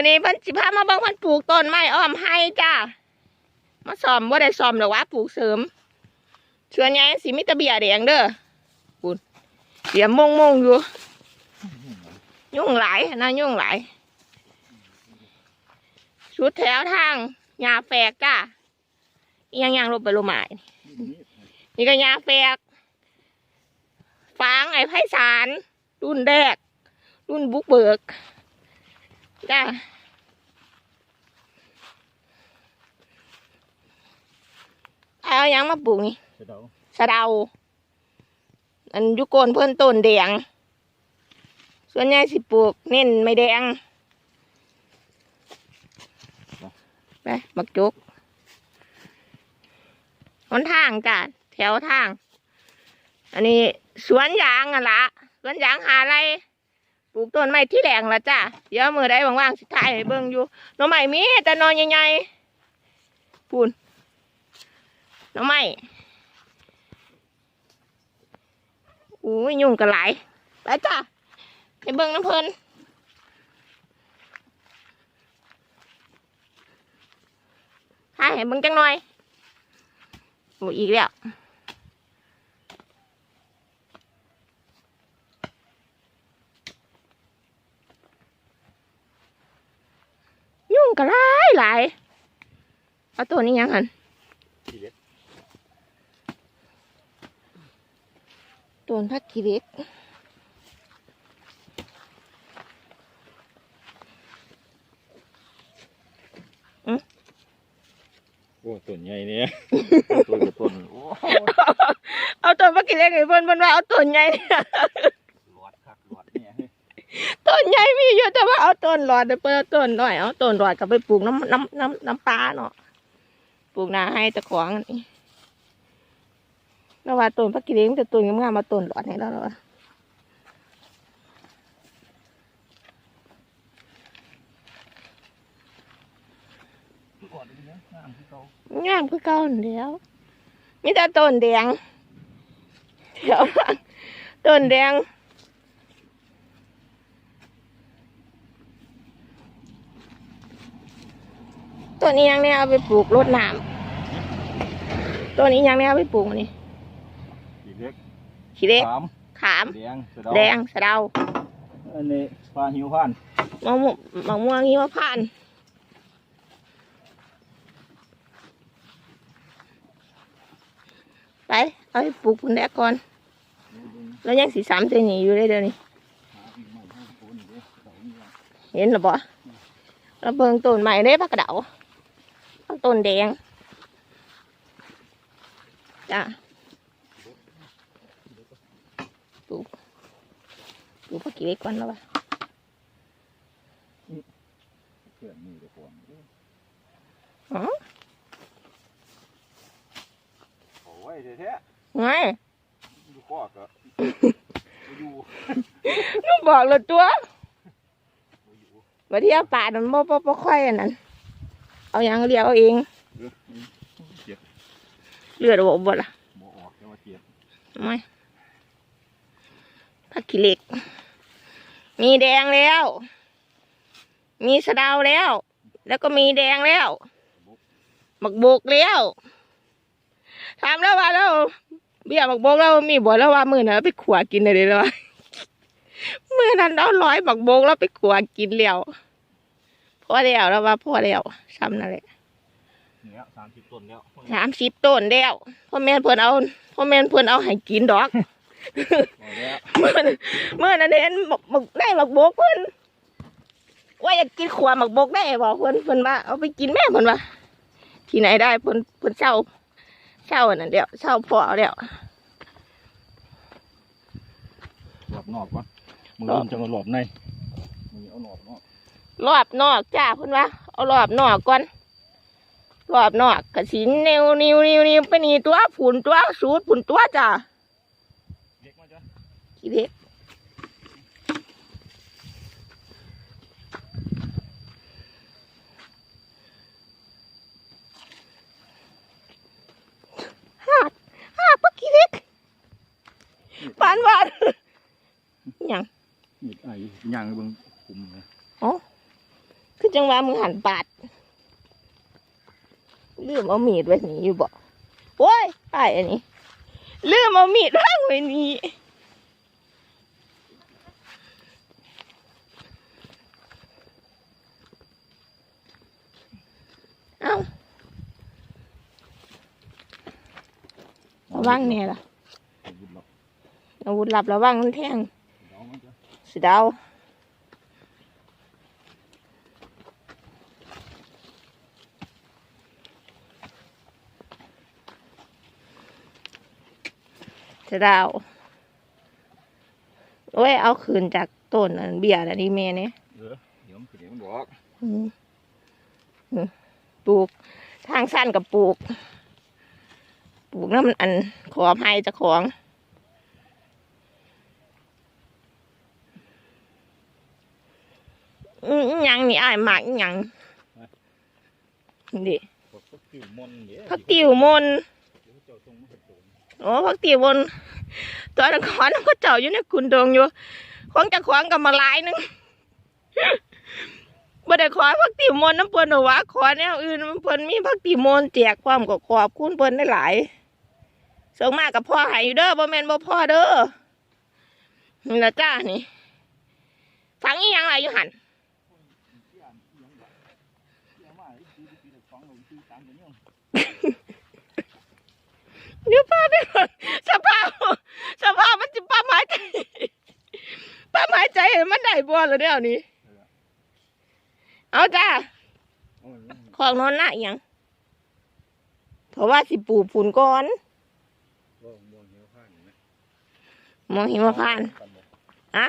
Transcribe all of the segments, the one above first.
วันนี้พันสิพามาเบิ่งพันปลูกต้นไม้อ้อมให้จ้ามาซ่อมว่าได้ซ่อมหรอกวะปลูกเสริมส่วนใหญ่สิมิตะเบียแดงเด้อปุ่นเสียมงมงอยู่ ยุ่งหลายนะยุ่งหลายชุดแถวทางยาแฝกจ้าอีหยังยังลงไปลงมานี่ก็ยาแฝกฟางไอ้ไพศาลรุ่นแรก รุ่นบุกเบิก จ้าเอาหยังมาปลูกนี่เสร็จแล้วสะเดา อันอยุโกนเพื่อนต้นแดง ส่วนใหญ่สิปลูกเน้นไม่แดงไปบักจุกหนทางจ้ะแถวทาง อันนี้สวนยางอะละสวนยางหาอะไร ปลูกต้นไม้ที่แดงละจ้ะเดี๋ยวมือได้ว่างๆสิถ่ายให้เบิ่งอยู่หน้องใหม่มีแต่นอนใหญ่ๆปูนหน้องใหม่อู้ยยุ่งกันหลายไปจ้ะไปเบิ่งน้ำเพลินถ่ายให้เบิ่งจังหน่อยโอ้อีกแล้ว กันหลายหลายเอาตัวนี้ยังหันทีเล็กตัวพักกีเล็กโอ้ต้นใหญ่เนี่ยตัวกับต้นโอ้เอาตัวพักกีเล็กให้เพิ่นเพิ่นว่าเอาตัวใหญ่หลอดคักหลอดเนี่ย ต้นใหญ่มีอยู่แต่ว่าเอาต้นหลอดเดี๋ยวเพิ่อต้นน้อยเอาต้นหลอดกลับไปปลูกน้ำน้ำน้ำน้ำปลาเนาะปลูกนาให้ตะขวางนนี้แล้วว่าต้นพักกีเล็กมันจะต้นงามๆมาต้นหลอดให้แล้วเรอหลอดนี่นะน้างามคือเก่านั่นแล้วมีแต่ต้นแดงเดี๋ยวต้นแดง ต้นนี้ยังเนี่ยเอาไปปลูกรดน้ำต้นนี้ยังเนี่ยเอาไปปลูกอันนี่ทีเล็กขี้เล็กสามขามแดงเสร็จแล้วแดงสะเดาอันนี้ปลาหิวพันมะม่วงมะม่วงหิมพานต์ไปเอาไปปลูกปุ่นแดกก่อนแล้วยังสีสามตัวนี้อยู่เลยเดี๋ยวนี้เห็นหรือบ่เราเบิ่งต้นใหม่ได้พักกระเดาเอา ต้นแดงจ้าปลูกปลูกพักกี่เล็กก่อนแล้ววะเพื่อนนี่เดี๋ยวผมอ๋อโอ้ยแท้ไงๆดูข้อก็อยู่ลูกบอกเลยตัวอยู่มาเที่ยวป่ามันบ่บ่บ่ค่อยอันนั้น เอาหยังเรียกเอาเองเออเจ็บเลือดบ่บ่ล่ะหมอออกแต่ว่าเจ็บไม่ผักขี้เหล็ก มีแดงแล้ว มีสะเดาแล้ว แล้วก็มีแดงแล้วบักโบกแล้วถามแล้วว่าแล้วเบี้ยบักโบกแล้วมีบ่แล้วว่ามือนั้นเอาไปขัวกินได้เลยเหรอมือนั้นเราร้อยบักโบกแล้วไปขัวกินแล้ว พอแล้วแล้วว่าพอแล้วซ้ำนั่นแหละเนี่ยสามสิบต้นแล้วสามสิบต้นแล้วพ่อแม่นเพิ่นเอาพ่อแม่นเพิ่นเอาให้กินดอกพอแล้วเมื่อนั้นเมื่อนั้นเห็นบักบักได้บักบกเพิ่นว่าอยากกินขวาบักบกได้บอกเพิ่นเพิ่นว่าเอาไปกินแม่เพิ่นว่าที่ไหนได้เพิ่นเพิ่นเช่าเช่าอันนั้นเดียวเช่าพอแล้วหลอดนอกก่อนมือเริ่มจะมาหลอดในมือเอาหลอดนอก รอบนอกจ้าเพิ่นว่าเอารอบนอกก่อนรอบนอกกระสินนิ้วนิ้วนิ้วนิ้วไปนี่ตัวผุนตัวสูดผุนตัวจ้าเล็กมาจ้ะขี้เด็กหาดหาดปักขี้เด็กปานวานหยังมีดไอ้ย่างเบิ่งคุมนะ คือจังหวะมึงหันปาดลืมเอามีดไว้นี่อยู่บ่โอ้ยไอ้อันนี้ลืมเอามีดวางไว้นี่เอาระวังเนี่ยล่ะเอาบุญหรอกอาวุธลับระวังมันแทงเดี๋ยว จะสิดาวสิดาวโอ้ยเอาคืนจากต้นอันเบียร์อันนี้แม่เนี่ยเออเดี๋ยวมันเดี๋ยวมันบอกอืมอืมปลูก ทางสั้นกับปลูก ปลูกน้ำมันอันขอให้เจะของ อืมอิหยังนี่อ้ายหมากอิหยังดิบอกพักติวมอนเดี๋ยวพักติวมนต์เดี๋ยวเจ้าส่งมาให้ผม โอ้พักติวนต์ตัวนครก็เจ้าอยู่ในกุนดงอยู่ของจะขวางกับมาหลายนึงบ่ได้ขอพักติวมนน้ำเปิ้นหรอวะขอแนวอื่นเปิ้นมีพักติวมนแจกความก็ขอบคุณเปิ้นได้หลายส่งมากกับพ่อให้อยู่เด้อบ่แม่นบ่พ่อเด้อนี่ละจ้านี่ฟังอีหยังไรอยู่หัน เที่ยงเที่ยงแบบเที่ยงมาอีกทีปีละสองหรือปีสามเดี๋ยวนี้เดี๋ยวป้าไปก่อนสภาพสภาพมันจะป้าหมายใจป้าหมายใจเห็นมันได้บัวแล้วเดี๋ยวนี้ เอาจ้าเอาอย่างนี้ของนอนหน้าอีหยังเพราะว่าสิปลูกฝุ่นก่อนว่าม่วงเหี่ยวข้างอยู่ไหมมองหิมพานต์อะ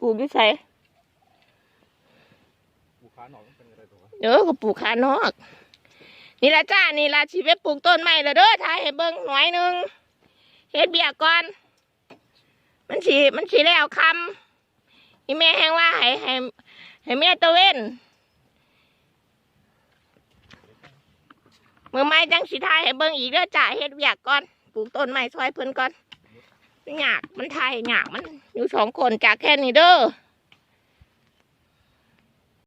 ปลูกอยุ่ใส่บุคคาหนอกมันเป็นอะไรตัววะเด้อก็ปลูกขานอก นี่ละจ้า นี่ละชีวิตปลูกต้นไม้แล้วเด้อถ่ายให้เบิ่งหน่อยหนึ่งเฮ็ดเบียก่อน มันสีมันสีแล้วคำอีแม่แห้งว่าให้ให้ให้แม่ตะเว้นมือไม้จังสีทายให้เบิ่งอีกเด้อจ้าเฮ็ดเบียก่อน ปลูกต้นไม้ซอยเพิ่นก่อนมันยากมันทายยากมันอยู่สองคนจากแค่นี้เด้อ